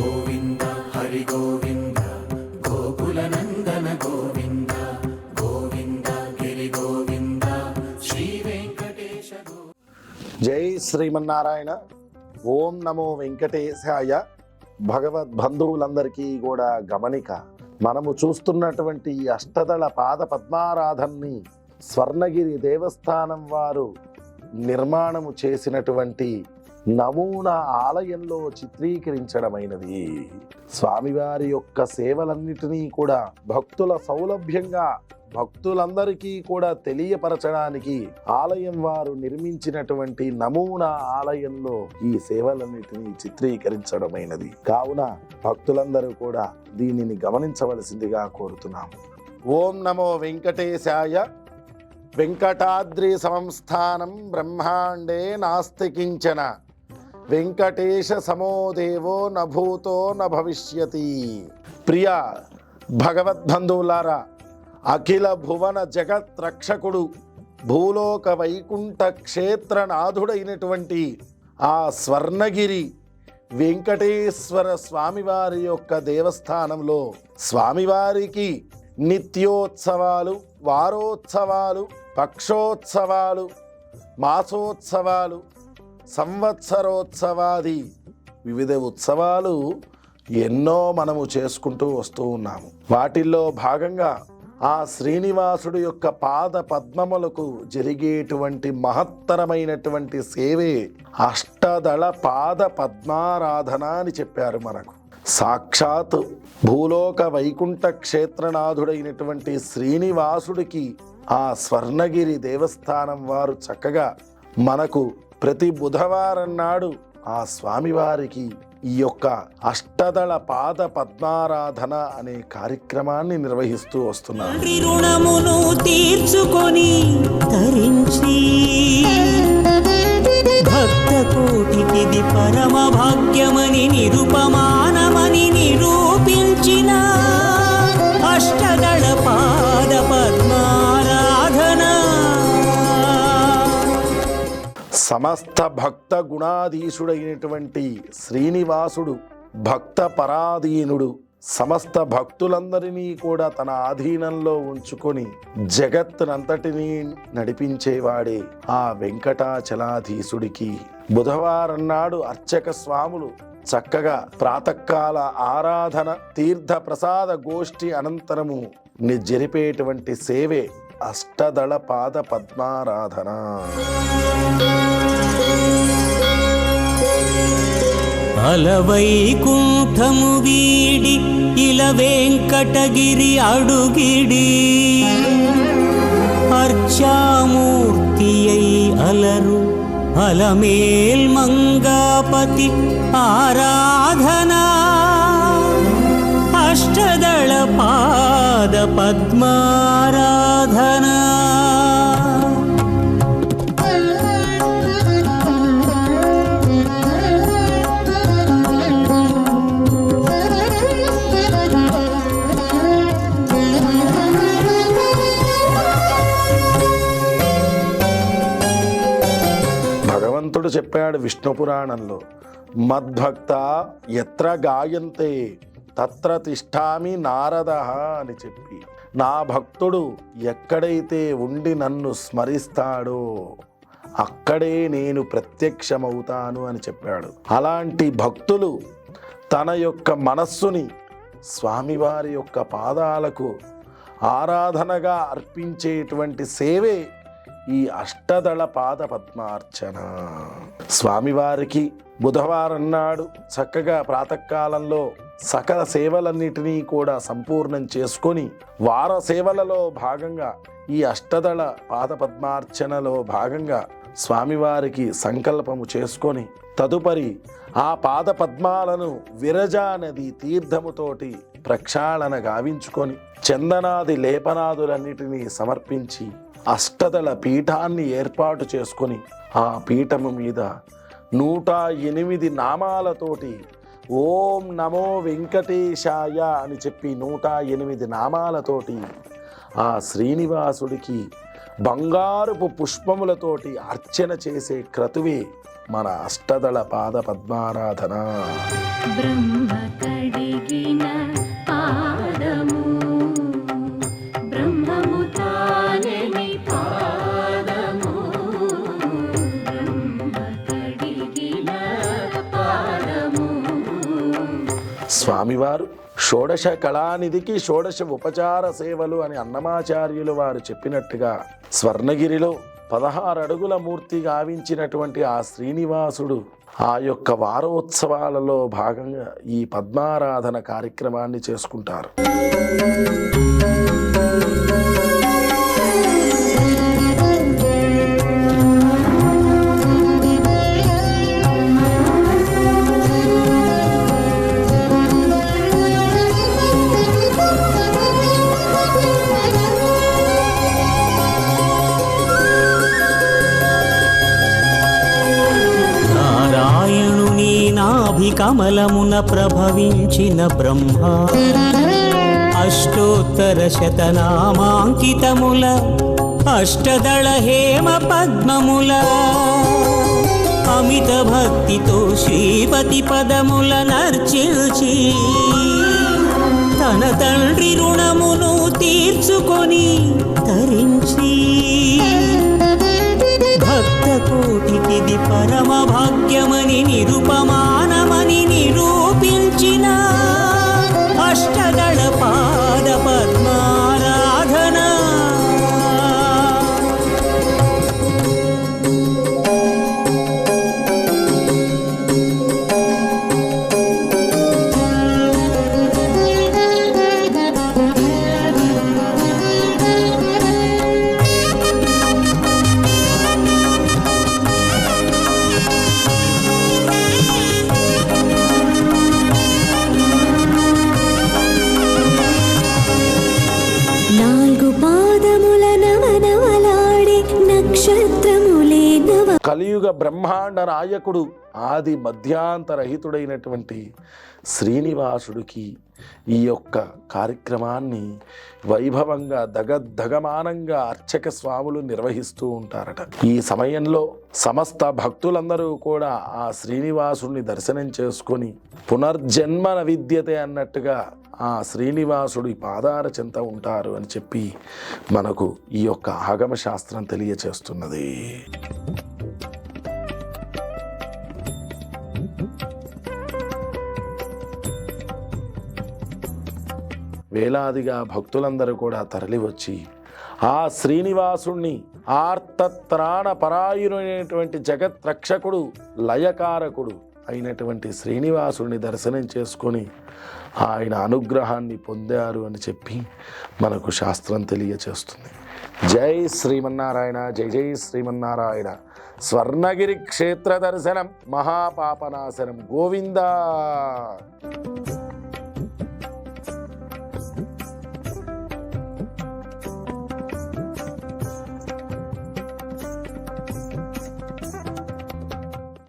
గోవింద హరి గోవింద గోకుల నందన గోవింద గోవింద గిరి గోవింద శ్రీ వెంకటేశ జై శ్రీమన్నారాయణ. ఓం నమో వెంకటేశాయ. భగవద్ బంధువులందరికీ కూడా గమనిక. మనము చూస్తున్నటువంటి అష్టదళ పాద పద్మారాధన్ని స్వర్ణగిరి దేవస్థానం వారు నిర్మాణము చేసినటువంటి నమూనా ఆలయంలో చిత్రీకరించడమైనది. స్వామివారి యొక్క సేవలన్నిటినీ కూడా భక్తుల సౌలభ్యంగా భక్తులందరికీ కూడా తెలియపరచడానికి ఆలయం వారు నిర్మించినటువంటి నమూనా ఆలయంలో ఈ సేవలన్నిటినీ చిత్రీకరించడమైనది. కావున భక్తులందరూ కూడా దీనిని గమనించవలసిందిగా కోరుతున్నాము. ఓం నమో వెంకటేశాయ వెంకటాద్రి సంస్థానం బ్రహ్మాండే నాస్తికించన. వెంకటేశ సమోదేవో నభూతో న భవిష్యతి. ప్రియ భగవద్బంధువులారా అఖిల భువన జగత్ రక్షకుడు భూలోక వైకుంఠ క్షేత్రనాథుడైనటువంటి ఆ స్వర్ణగిరి వెంకటేశ్వర స్వామివారి యొక్క దేవస్థానంలో స్వామివారికి నిత్యోత్సవాలు వారోత్సవాలు పక్షోత్సవాలు మాసోత్సవాలు సంవత్సరోత్సవాది. వివిధ ఉత్సవాలు ఎన్నో మనము చేసుకుంటూ వస్తూ ఉన్నాము. వాటిల్లో భాగంగా ఆ శ్రీనివాసుడు యొక్క పాద పద్మములకు జరిగేటువంటి మహత్తరమైనటువంటి సేవే అష్టదళ పాద పద్మారాధన అని చెప్పారు మనకు. సాక్షాత్ భూలోక వైకుంఠ క్షేత్రనాథుడైనటువంటి శ్రీనివాసుడికి ఆ స్వర్ణగిరి దేవస్థానం వారు చక్కగా మనకు ప్రతి బుధవారం నాడు ఆ స్వామివారికి ఈ యొక్క అష్టదళ పాద పద్మారాధన అనే కార్యక్రమాన్ని నిర్వహిస్తూ వస్తున్నారు రుణమును తీర్చుకొని తరించి భక్త కోటికి పరమ భాగ్యమని నిరుపమానమని సమస్త భక్త గుణాధీశుడైనటువంటి శ్రీనివాసుడు భక్త పరాధీనుడు సమస్త భక్తులందరినీ కూడా తన ఆధీనంలో ఉంచుకొని జగత్తునంతటినీ నడిపించేవాడే ఆ వెంకటాచలాధీశుడికి. బుధవారం నాడు అర్చక స్వాములు చక్కగా ప్రాతకాల ఆరాధన తీర్థ ప్రసాద గోష్ఠి అనంతరము ని జరిపేటువంటి సేవే అష్టదళ పాద పద్మారాధన. అలవైకుంఠము వీడి ఇల వెంకటగిరి అడుగిడి. అర్చామూర్తి అయి అలరు అలమేల్ మంగాపతి ఆరాధనా. పాద పద్మారాధనా. భగవంతుడు చెప్పాడు విష్ణు పురాణంలో మద్భక్త ఎత్ర గాయంతే. తత్ర తిష్టామి నారద అని చెప్పి నా భక్తుడు ఎక్కడైతే ఉండి నన్ను స్మరిస్తాడో అక్కడే నేను ప్రత్యక్షమవుతాను అని చెప్పాడు. అలాంటి భక్తులు తన యొక్క మనస్సుని స్వామివారి యొక్క పాదాలకు ఆరాధనగా అర్పించేటువంటి సేవే ఈ అష్టదళ పాద పద్మార్చన. స్వామివారికి బుధవారం నాడు చక్కగా ప్రాతకాలంలో సకల సేవలన్నిటినీ కూడా సంపూర్ణం చేసుకొని వార సేవలలో భాగంగా ఈ అష్టదళ పాదపద్మార్చనలో భాగంగా స్వామివారికి సంకల్పము చేసుకొని తదుపరి ఆ పాద పద్మాలను విరజా నది తీర్థముతోటి ప్రక్షాళన గావించుకొని చందనాది లేపనాదులన్నిటినీ సమర్పించి అష్టదళ పీఠాన్ని ఏర్పాటు చేసుకొని ఆ పీఠము మీద నూట ఎనిమిది నామాలతోటి ఓం నమో వెంకటేశాయ అని చెప్పి నూట ఎనిమిది నామాలతోటి ఆ శ్రీనివాసుడికి బంగారుపు పుష్పములతోటి అర్చన చేసే క్రతువే మన అష్టదళ పాద పద్మారాధన. స్వామివారు షోడశ కళానిధికి షోడశ ఉపచార సేవలు అని అన్నమాచార్యులు వారు చెప్పినట్టుగా స్వర్ణగిరిలో పదహారు అడుగుల మూర్తి గావించినటువంటి ఆ శ్రీనివాసుడు ఆ యొక్క వారోత్సవాలలో భాగంగా ఈ పద్మారాధన కార్యక్రమాన్ని చేసుకుంటారు. కమలమున ప్రభవించిన బ్రహ్మ. అష్టోత్తర శతనామాంకితముల అష్టదళ హేమ పద్మముల అమిత భక్తితో శ్రీపతి పదముల నర్చిల్చి తన తండ్రి రుణమును తీర్చుకొని కలియుగ బ్రహ్మాండ నాయకుడు ఆది మధ్యాంతరహితుడైనటువంటి శ్రీనివాసుడికి ఈ యొక్క కార్యక్రమాన్ని వైభవంగా దగద్ధగమానంగా అర్చక స్వాములు నిర్వహిస్తూ ఉంటారట. ఈ సమయంలో సమస్త భక్తులందరూ కూడా ఆ శ్రీనివాసుడిని దర్శనం చేసుకొని పునర్జన్మ విద్యతే అన్నట్టుగా ఆ శ్రీనివాసుడి పాదార చెంత ఉంటారు అని చెప్పి మనకు ఈ యొక్క ఆగమ శాస్త్రం తెలియచేస్తున్నది. వేలాదిగా భక్తులందరూ కూడా తరలివచ్చి ఆ శ్రీనివాసుణ్ణి ఆర్తత్రాణ పరాయుడైనటువంటి జగత్ రక్షకుడు లయకారకుడు అయినటువంటి శ్రీనివాసుడిని దర్శనం చేసుకొని ఆయన అనుగ్రహాన్ని పొందారు అని చెప్పి మనకు శాస్త్రం తెలియచేస్తుంది. జై శ్రీమన్నారాయణ జై జై శ్రీమన్నారాయణ. స్వర్ణగిరి క్షేత్ర దర్శనం మహాపాపనాశనం. గోవిందా!